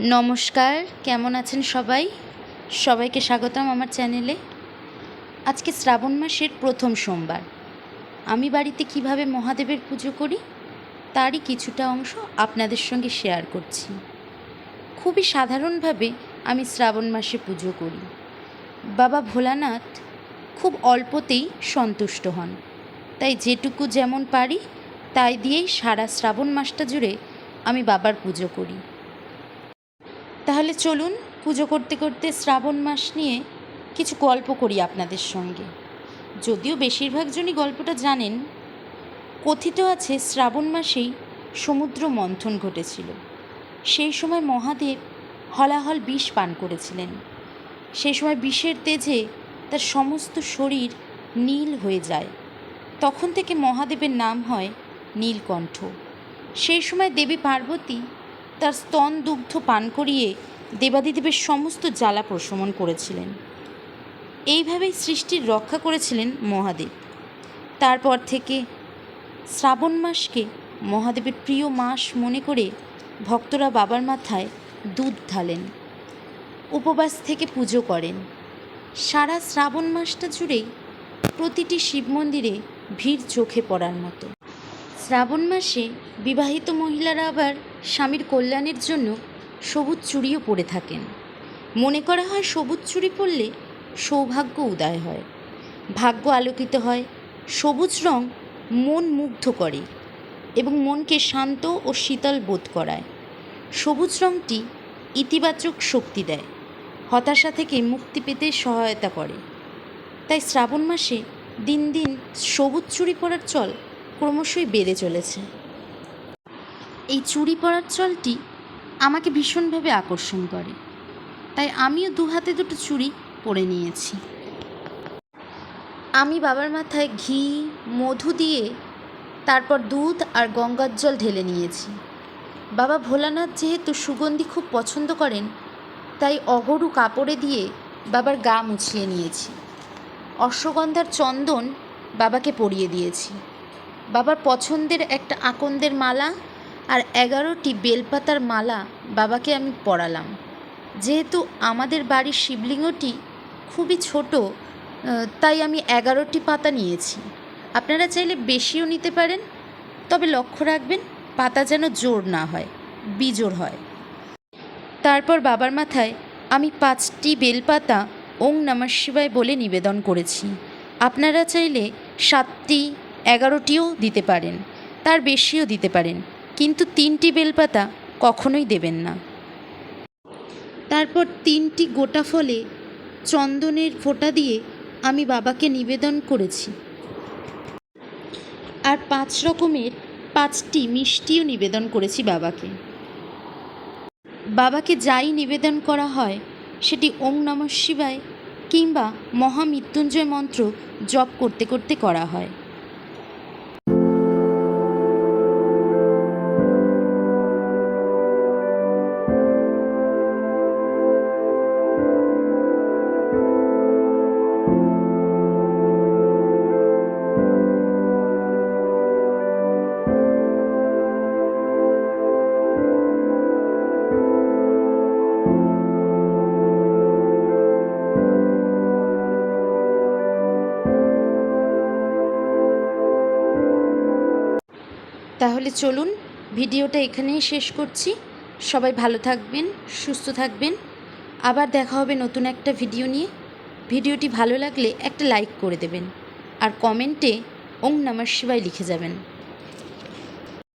নমস্কার, কেমন আছেন সবাই? সবাইকে স্বাগতম আমার চ্যানেলে। আজকে শ্রাবণ মাসের প্রথম সোমবার। আমি বাড়িতে কীভাবে মহাদেবের পুজো করি, তারই কিছুটা অংশ আপনাদের সঙ্গে শেয়ার করছি। খুবই সাধারণভাবে আমি শ্রাবণ মাসে পুজো করি। বাবা ভোলানাথ খুব অল্পতেই সন্তুষ্ট হন। তাই যেটুকু যেমন পারি, তাই দিয়েই সারা শ্রাবণ মাসটা জুড়ে আমি বাবার পুজো করি। তাহলে চলুন পুজো করতে করতে শ্রাবণ মাস নিয়ে কিছু গল্প করি আপনাদের সঙ্গে। যদিও বেশিরভাগ জনই গল্পটা জানেন, কথিত আছে শ্রাবণ মাসেই সমুদ্র মন্থন ঘটেছিল। সেই সময় মহাদেব হলাহল বিষ পান করেছিলেন। সেই সময় বিষের তেজে তার সমস্ত শরীর নীল হয়ে যায়। তখন থেকে মহাদেবের নাম হয় নীলকণ্ঠ। সেই সময় দেবী পার্বতী তার স্তন, দুগ্ধ পান করিয়ে দেবাদিদেবের সমস্ত জ্বালা প্রশমন করেছিলেন। এইভাবেই সৃষ্টির রক্ষা করেছিলেন মহাদেব। তারপর থেকে শ্রাবণ মাসকে মহাদেবের প্রিয় মাস মনে করে ভক্তরা বাবার মাথায় দুধ ঢালেন, উপবাস থেকে পুজো করেন। সারা শ্রাবণ মাসটা জুড়েই প্রতিটি শিব মন্দিরে ভিড় চোখে পড়ার মতো। শ্রাবণ মাসে বিবাহিত মহিলারা আবার স্বামীর কল্যাণের জন্য সবুজ চুড়িও পরে থাকেন। মনে করা হয় সবুজ চুড়ি পরলে সৌভাগ্য উদয় হয়। ভাগ্য আলোকিত হয়, সবুজ রং মন মুগ্ধ করে এবং মনকে শান্ত ও শীতল বোধ করায়। সবুজ রংটি ইতিবাচক শক্তি দেয়, হতাশা থেকে মুক্তি পেতে সহায়তা করে। তাই শ্রাবণ মাসে দিন দিন সবুজ চুড়ি পরার চল ক্রমশই বেড়ে চলেছে। এই চুড়ি পরার চলটি আমাকে ভীষণভাবে আকর্ষণ করে। তাই আমিও দু হাতে দুটো চুড়ি পরে নিয়েছি। আমি বাবার মাথায় ঘি, মধু দিয়ে তারপর দুধ আর গঙ্গার জল ঢেলে নিয়েছি। বাবা ভোলানাথ যেহেতু সুগন্ধি খুব পছন্দ করেন, তাই অগরু কাপড়ে দিয়ে বাবার গা মুছিয়ে নিয়েছি। অশ্বগন্ধার চন্দন বাবাকে পরিয়ে দিয়েছি। বাবার পছন্দের একটা আকন্দের মালা আর এগারোটি বেলপাতার মালা বাবাকে আমি পরালাম। যেহেতু আমাদের বাড়ির শিবলিঙ্গটি খুবই ছোট তাই আমি এগারোটি পাতা নিয়েছি। আপনারা চাইলে বেশিও নিতে পারেন, তবে লক্ষ্য রাখবেন পাতা যেন জোর না হয়, বিজোড় হয়। তারপর বাবার মাথায় আমি পাঁচটি বেলপাতা ওং নমঃ শিবায় বলে নিবেদন করেছি। আপনারা চাইলে সাতটি এগারোটিও দিতে পারেন, তার বেশিও দিতে পারেন, কিন্তু তিনটি বেলপাতা কখনোই দেবেন না। তারপর তিনটি গোটা ফলে চন্দনের ফোঁটা দিয়ে আমি বাবাকে নিবেদন করেছি। আর পাঁচ রকমের পাঁচটি মিষ্টিও নিবেদন করেছি বাবাকে। বাবাকে যাই নিবেদন করা হয়, সেটি ওং নমঃ শিবায় কিংবা মহামৃত্যুঞ্জয় মন্ত্র জপ করতে করতে করা হয়। তাহলে চলুন, ভিডিওটা এখানেই শেষ করছি। সবাই ভালো থাকবেন, সুস্থ থাকবেন। আবার দেখা হবে নতুন একটা ভিডিও নিয়ে। ভিডিওটি ভালো লাগলে একটা লাইক করে দেবেন। আর কমেন্টে ওং নমঃ শিবায় লিখে যাবেন।